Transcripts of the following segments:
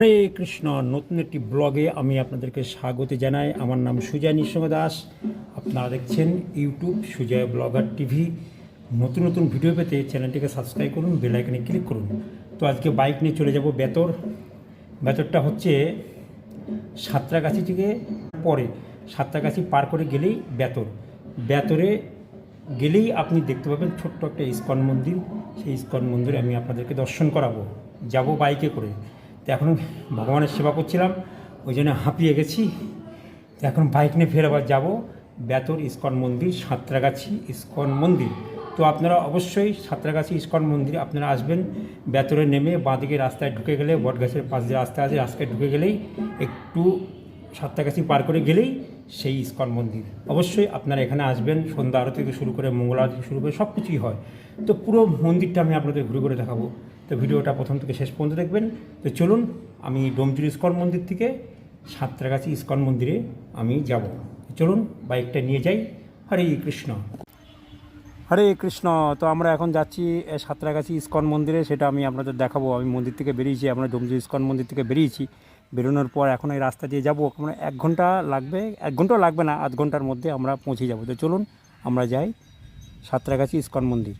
হরে কৃষ্ণ, নতুন একটি ব্লগে আমি আপনাদেরকে স্বাগত জানাই। আমার নাম সুজয় নৃসিংহ দাস। আপনারা দেখছেন ইউটিউব সুজয় ব্লগার টিভি। নতুন নতুন ভিডিও পেতে চ্যানেলটিকে সাবস্ক্রাইব করুন, বেল আইকনে ক্লিক করুন। তো আজকে বাইক নিয়ে চলে যাব বেতর। বেতরটা হচ্ছে সাঁতরাগাছি থেকে পরে, সাঁতরাগাছি পার করে গেলেই বেতর। বেতরে গেলেই আপনি দেখতে পাবেন ছোট্ট একটা ইস্কন মন্দির। সেই ইস্কন মন্দিরে আমি আপনাদেরকে দর্শন করাবো। যাব বাইকে করে। তো এখন ভগবানের সেবা করছিলাম, ওই জন্য হাঁপিয়ে গেছি। তো এখন বাইক নিয়ে ফের আবার যাব বেতর ইস্কন মন্দির, সাঁতরাগাছি ইস্কন মন্দির। তো আপনারা অবশ্যই সাঁতরাগাছি ইস্কন মন্দিরে আপনারা আসবেন বেতরে নেমে বাঁদিকে রাস্তায় ঢুকে গেলে, বটগাছের পাশ দিয়ে রাস্তা আছে, রাস্তায় ঢুকে গেলেই একটু সাঁতরাগাছি পার করে গেলেই সেই ইস্কন মন্দির। অবশ্যই আপনারা এখানে আসবেন, সন্ধ্যা আরতি থেকে শুরু করে মঙ্গল আরতি শুরু করে সব কিছুই হয়। তো পুরো মন্দিরটা আমি আপনাদের ঘুরে ঘুরে দেখাবো। তো ভিডিওটা প্রথম থেকে শেষ পর্যন্ত দেখবেন। তো চলুন, আমি ডোমজুর ইস্কন মন্দির থেকে সাতটাগাছি ইস্কন মন্দিরে আমি যাব। চলুন, বাইকটা নিয়ে যাই। হরে কৃষ্ণ। হরে কৃষ্ণ। তো আমরা এখন যাচ্ছি সাঁতরাগাছি ইস্কন মন্দিরে। সেটা আমি আপনাদের দেখাবো। আমি মন্দির থেকে বেরিয়েছি, আমরা ডোমজু ইস্কন মন্দির থেকে বেরিয়েছি। বেরোনোর পর এখন এই রাস্তা দিয়ে যাব। আমরা এক ঘণ্টা লাগবে, এক ঘন্টাও লাগবে না, আধ ঘণ্টার মধ্যে আমরা পৌঁছে যাব। তো চলুন, আমরা যাই সাঁতরাগাছি ইস্কন মন্দির।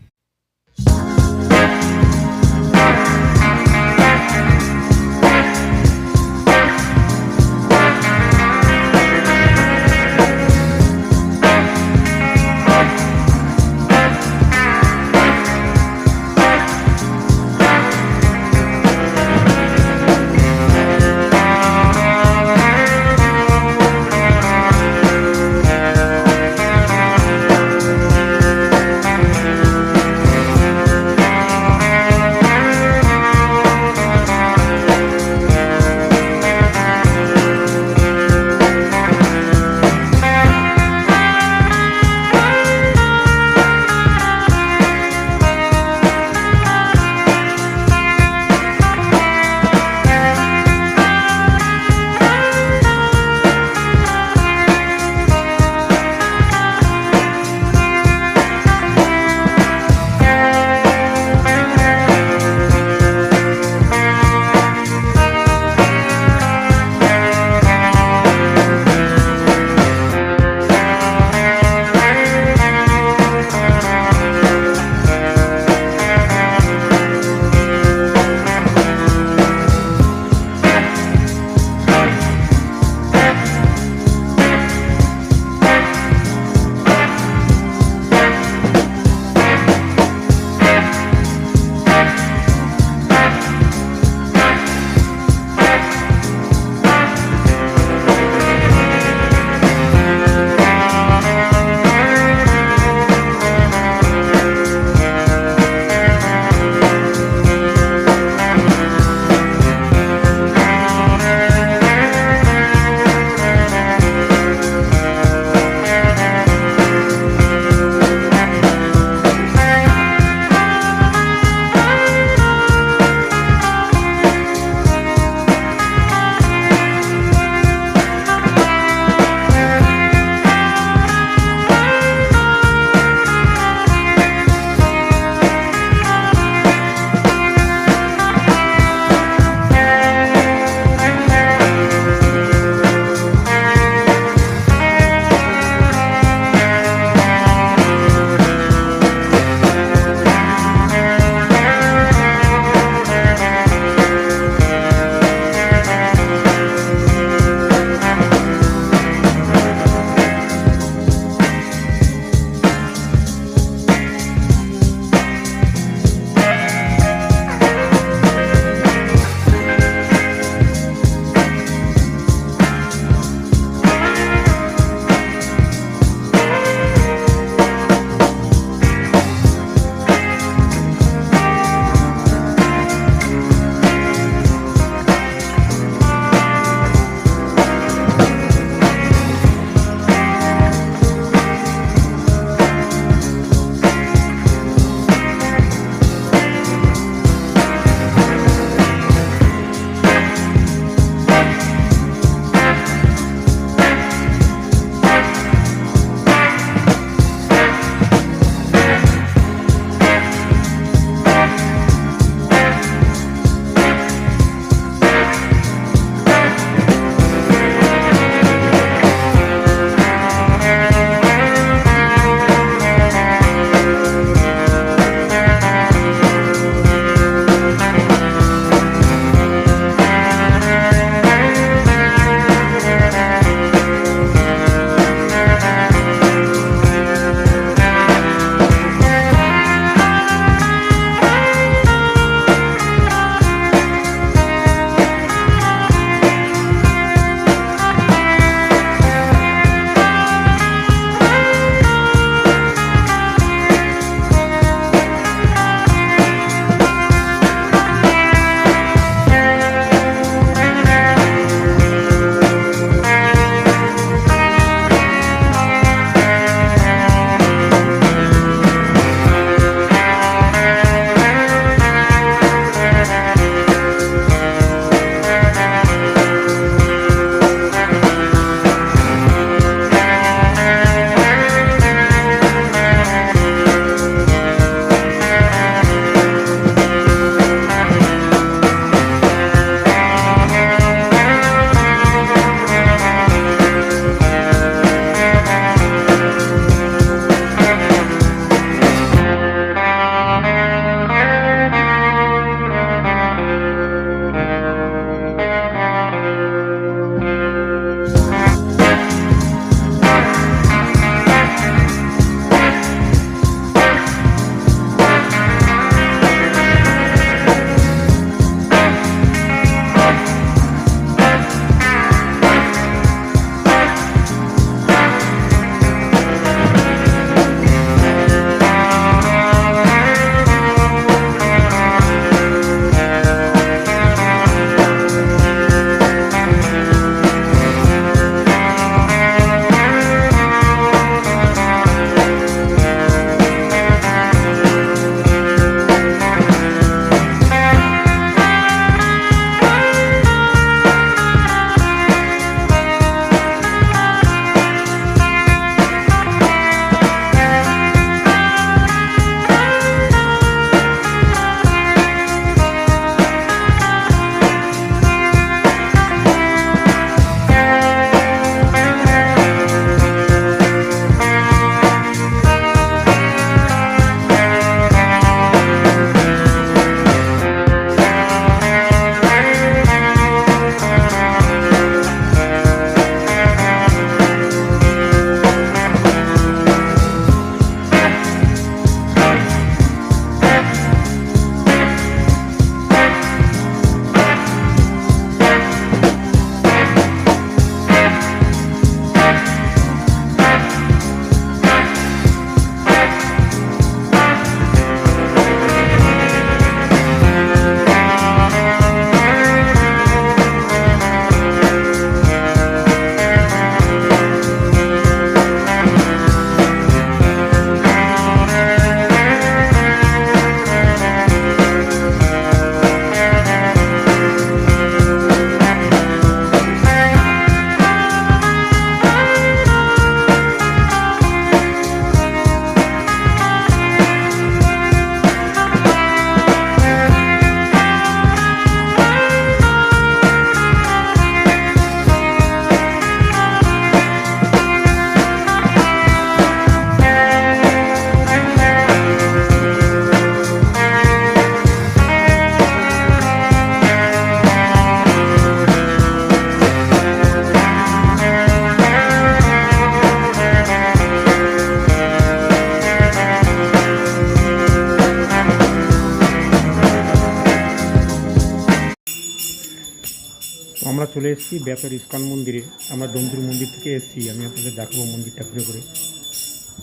এসেছি ব্যাপার ইস্কন মন্দিরে, আমরা ডোমজুর মন্দির থেকে এসেছি, আমি আপনাদের দেখাবো মন্দিরটা ঘুরে ঘুরে।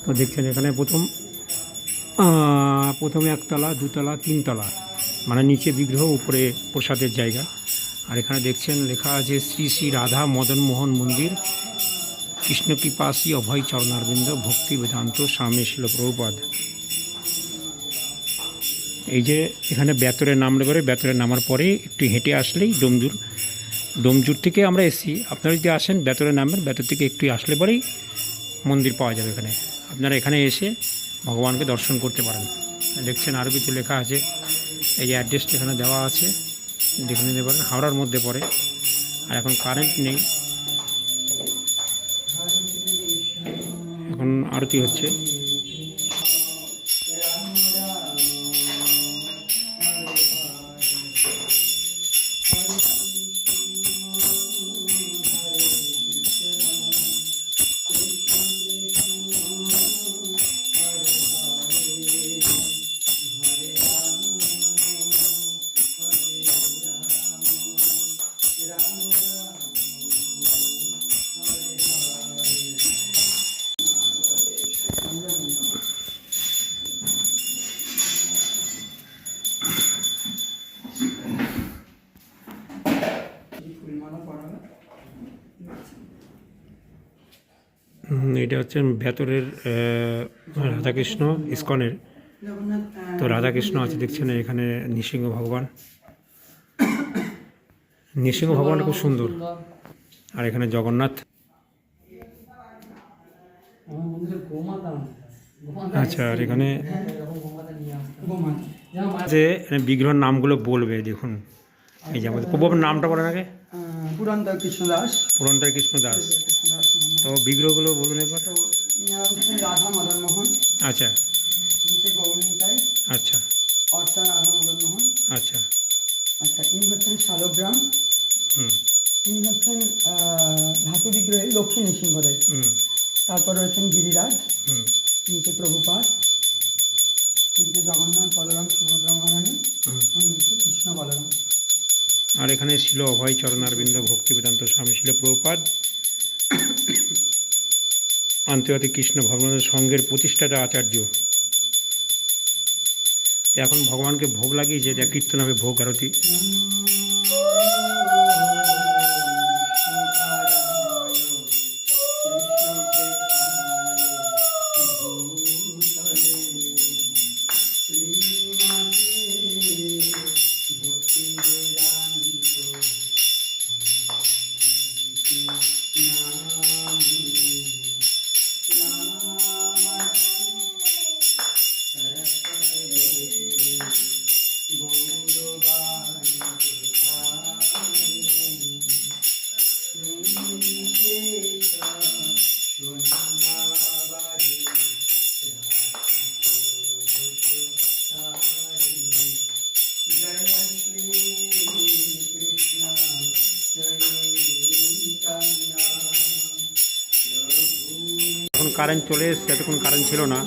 তো দেখছেন এখানে প্রথম প্রথমে একতলা, দুতলা, তিনতলা মানে নিচে বিগ্রহ, উপরে প্রসাদের জায়গা। আর এখানে দেখছেন লেখা আছে শ্রী শ্রী রাধা মদন মোহন মন্দির, কৃষ্ণ কৃপাসী অভয় চরণারবিন্দ, ভক্তি বেদান্ত, স্বামী শিল প্রভুপাদ। এই যে এখানে বেতরে নামলে পরে বেতরে নামার পরে একটু হেঁটে আসলেই ডোমজুর ডোমজুর থেকে আমরা এসেছি। আপনারা যদি আসেন বেতরে নামবেন বেতর থেকে একটু আসলে পরেই মন্দির পাওয়া যাবে এখানে। আপনারা এখানে এসে ভগবানকে দর্শন করতে পারেন। দেখছেন আরও কিছু লেখা আছে। এই যে অ্যাড্রেসটা এখানে দেওয়া আছে। দেখে নিতে পারেন, হাওড়ার মধ্যে পড়ে। আর এখন কারেন্ট নেই। এখন আরতি হচ্ছে? এটা হচ্ছে ভেতরের রাধাকৃষ্ণ ইস্কনের। তো রাধাকৃষ্ণ আছে দেখছেন এখানে নৃসিংহ ভগবান। নৃসিংহ ভগবান খুব সুন্দর। আর এখানে জগন্নাথ। আচ্ছা আর এখানে যেমন মায়ের যে বিগ্রহের নামগুলো বলবে দেখুন। এই যে আমাদের প্রভুর নামটা বলেন আগে। পুরন্দর কৃষ্ণ দাস। পুরন্তর কৃষ্ণ দাস। তো বিগ্রহগুলো বলুন একবার। রাধা মদন মোহন। আচ্ছা। আচ্ছা। আচ্ছা। আচ্ছা ইনি হচ্ছেন শালগ্রাম। হুম। ইনি হচ্ছেন ধাতু বিগ্রহে লক্ষ্মী নৃসিংহদেব। তারপর রয়েছেন গিরিরাজ। নিচে প্রভুপাদ। এদিকে জগন্নাথ বলরাম সুভদ্রা মহারানী। হুম। এবং নিচে কৃষ্ণ বলরাম। আর এখানে ছিল অভয় চরণারবিন্দ ভক্তি বেদান্ত স্বামী ছিল প্রভুপাদ। আন্তর্জাতিক কৃষ্ণ ভগবানের সঙ্গের প্রতিষ্ঠাতা আচার্য। এখন ভগবানকে ভোগ লাগিয়েছে এটা কীর্তন হবে ভোগ আরতি কারেন্ট চলে এসছে এতক্ষণ কারেন্ট ছিল না।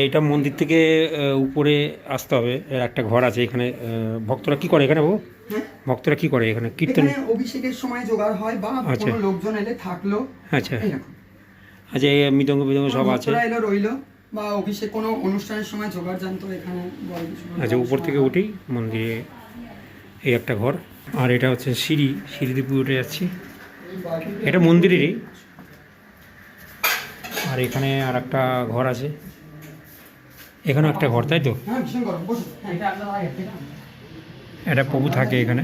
তো এইটা মন্দির থেকে উপরে আসতে হবে। এর একটা ঘর আছে এখানে। ভক্তরা কি করে এখানে বাবু? হ্যাঁ। ভক্তরা কি করে এখানে? কীর্তন? অভিষেকের সময় জোগাড় হয় বা আচ্ছা। কোনো লোকজন এলে থাকল। আচ্ছা। আচ্ছা এই মৃদঙ্গ মৃদঙ্গ সব আছে। এলো রইল বা অভিষেক কোনো অনুষ্ঠানের সময় জোগাড় জানতো এখানে আচ্ছা উপর থেকে উঠেই মন্দিরে এই একটা ঘর। আর এটা হচ্ছে সিঁড়ি সিঁড়ি দিয়ে উঠে যাচ্ছি। এটা মন্দিরেরই। আর এখানে আর একটা ঘর আছে। এখানেও একটা ঘর তাই তো? হ্যাঁ হ্যাঁ, এটা প্রভু থাকে এখানে।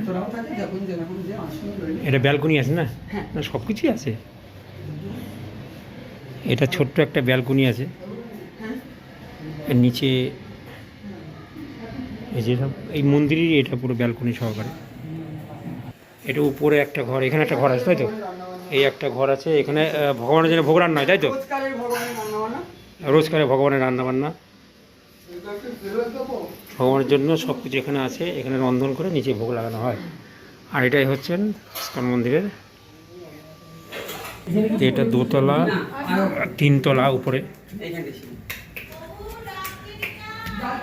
এটা ব্যালকনি আছে না? হ্যাঁ। না সব কিছুই আছে? এটা ছোট্ট একটা ব্যালকনি আছে। এর নিচে এই যে সব এই মন্দিরেরই এটা পুরো ব্যালকনি সহকারে। এটা উপরে একটা ঘর এখানে একটা ঘর আছে তাই তো? এই একটা ঘর আছে এখানে ভগবানের জন্য ভোগ রান্না হয় তাই তো? রোজকারের ভগবানের রান্না রোজকারে ভগবানের রান্না বান্না ভগবানের জন্য সব কিছু এখানে আছে, এখানে রন্ধন করে নিচে ভোগ লাগানো হয়। আর এটাই হচ্ছেন ইস্কন মন্দিরের। এটা দোতলা, তিনতলা উপরে।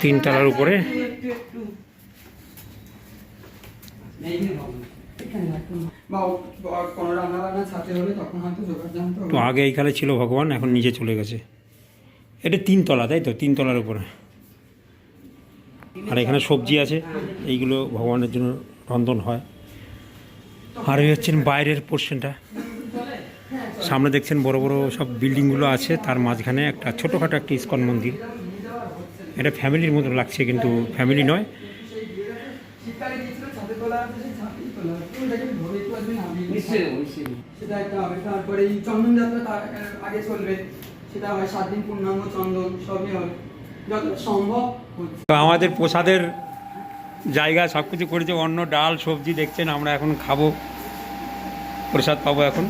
তিনতলার উপরে। তো আগে এইখানে ছিল ভগবান, এখন নিচে চলে গেছে। এটা তিনতলা, তাই তো? তিনতলার উপরে। আর এখানে সবজি আছে, এইগুলো ভগবানের জন্য রন্ধন হয়। আর এই হচ্ছেন বাইরের পোর্শনটা সামনে দেখছেন বড় বড় সব বিল্ডিংগুলো আছে, তার মাঝখানে একটা ছোটোখাটো একটা ইস্কন মন্দির। এটা ফ্যামিলির মতো লাগছে, কিন্তু ফ্যামিলি নয়। সেটা হয় সাত দিন পূর্ণাঙ্গ চন্দন, সবই হবে যত সম্ভব আমাদের প্রসাদের জায়গা সব কিছু করেছে অন্য ডাল, সবজি দেখছেন, আমরা এখন খাব। প্রসাদ পাবো এখন।